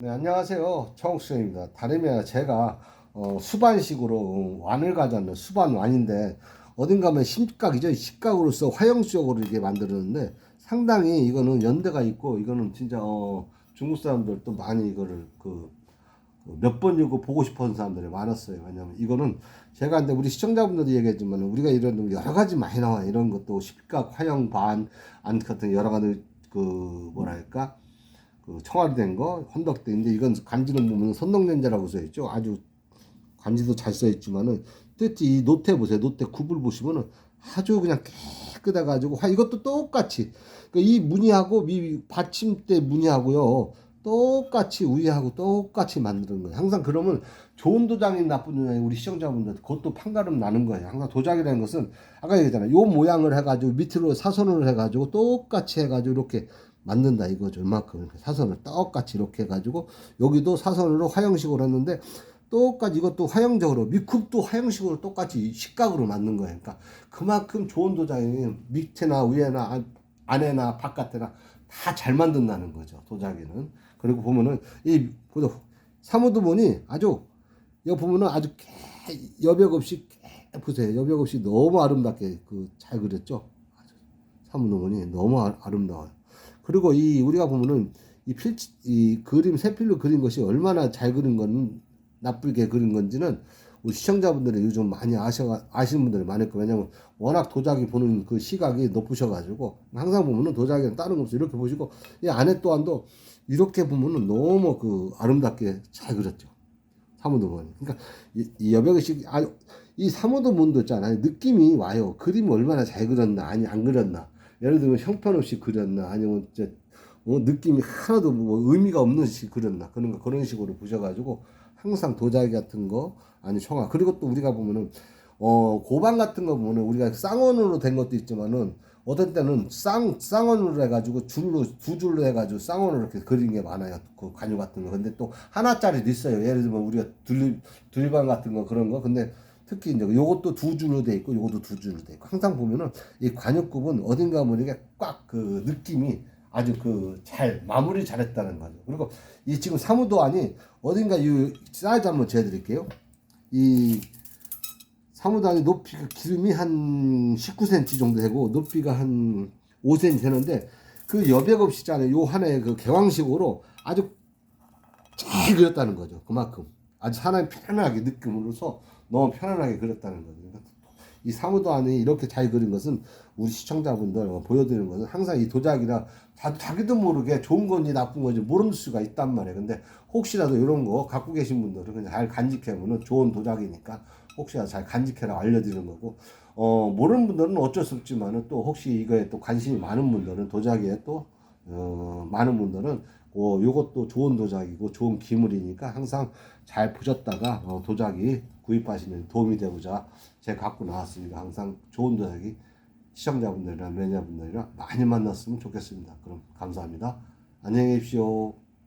네, 안녕하세요. 청옥수입니다. 다름이 아니라 제가 어, 수반식으로 완을 가져왔는 수반 완인데 어딘가 하면 심각이죠. 식각으로서 화형적으로 이렇게 만들었는데 상당히 이거는 연대가 있고 이거는 진짜 어, 중국 사람들도 많이 이거를 그 몇번 이거 보고 하는 사람들이 많았어요. 왜냐면 이거는 제가 근데 우리 시청자분들도 얘기했지만 우리가 이런 여러 가지 많이 나와 이런 것도 십각 화형 반 안 같은 여러 가지 그 뭐랄까 그 청아리 된 거, 헌덕된 이제 이건 간지는 보면 선덕연자라고 써 있죠. 아주 간지도 잘 써 있지만은 뜻이 이 노태 보세요. 노태 굽을 보시면은 아주 그냥 깨끗해 가지고 화 이것도 똑같이 그이 무늬하고 미 받침대 무늬하고요. 똑같이 우리하고 똑같이 만드는 거예요. 항상 그러면 좋은 도장이 나쁜 도장이 우리 시청자분들 그것도 판가름 나는 거예요. 항상 도장이라는 것은 아까 얘기했잖아요. 요 모양을 해가지고 밑으로 사선을 해가지고 똑같이 해가지고 이렇게 만든다 이거죠. 이만큼 사선을 똑같이 이렇게 해가지고 여기도 사선으로 화형식으로 했는데 똑같이 이것도 화형적으로 미쿡도 화형식으로 똑같이 식각으로 만든 거예요. 그러니까 그만큼 좋은 도장이 밑에나 위에나 안- 안에나 바깥에나 다 잘 만든다는 거죠. 도자기는. 그리고 보면은 이 보도 사무도 보니 아주 여기 보면은 아주 깨, 여벽 없이 깨, 보세요. 여벽 없이 너무 아름답게 그 잘 그렸죠. 사무노문이 너무 아, 아름다워요. 그리고 이 우리가 보면은 이 필, 이 그림 세필로 그린 것이 얼마나 잘 그린 건 나쁘게 그린 건지는 우리 시청자분들이 요즘 많이 아셔 아시는 분들이 많을 거예요. 왜냐면 워낙 도자기 보는 그 시각이 높으셔가지고 항상 보면은 도자기는 다른 거 없어 이렇게 보시고 이 안에 또한도 이렇게 보면은 너무 그 아름답게 잘 그렸죠. 사무도 문이. 그러니까 이, 이 여백의식 아, 이 사무도 문도 있잖아요. 느낌이 와요. 그림을 얼마나 잘 그렸나 아니 안 그렸나. 예를 들면 형편없이 그렸나 아니면 이제 어, 느낌이 하나도 뭐 의미가 없는 식 그렸나 그런 거 그런 식으로 보셔가지고 항상 도자기 같은 거 아니 청아. 그리고 또 우리가 보면은 어 고방 같은 거 보면은 우리가 쌍원으로 된 것도 있지만은 어떤 때는 쌍 쌍원으로 해가지고 줄로 두 줄로 해가지고 쌍원으로 이렇게 그린 게 많아요. 그 관유 같은 거. 근데 또 하나짜리도 있어요. 예를 들면 우리가 둘 둘방 같은 거 그런 거. 근데 특히 이제 요것도 두 줄로 돼 있고 요것도 두 줄로 돼 있고 항상 보면은 이 관육급은 어딘가 모르게 꽉 그 느낌이 아주 그 잘 마무리 잘했다는 거죠. 그리고 이 지금 사무도 안이 어딘가 이 사이즈 한번 재드릴게요. 이 사무도안이 높이가 기름이 한 19cm 정도 되고 높이가 한 5cm 되는데 그 여백 없이 있잖아요. 요 하나의 그 개왕식으로 아주 잘 그렸다는 거죠. 그만큼 아주 사람이 편안하게 느낌으로서 너무 편안하게 그렸다는 거죠. 그러니까 이 사무도안이 이렇게 잘 그린 것은 우리 시청자분들 보여드리는 것은 항상 이 도자기라 자, 자기도 모르게 좋은 건지 나쁜 건지 모르는 수가 있단 말이에요. 근데 혹시라도 이런 거 갖고 계신 분들은 그냥 잘 간직해보면 좋은 도자기니까 혹시라도 잘 간직해라 알려드리는 거고 어, 모르는 분들은 어쩔 수 없지만은 또 혹시 이거에 또 관심이 많은 분들은 도자기에 또 어, 많은 분들은 어, 요것도 좋은 도자기고 좋은 기물이니까 항상 잘 보셨다가 어, 도자기 구입하시는 도움이 되고자 제가 갖고 나왔으니까 항상 좋은 도자기 시청자분들이나 매니아분들이랑 많이 만났으면 좋겠습니다. 그럼 감사합니다. 안녕히 계십시오.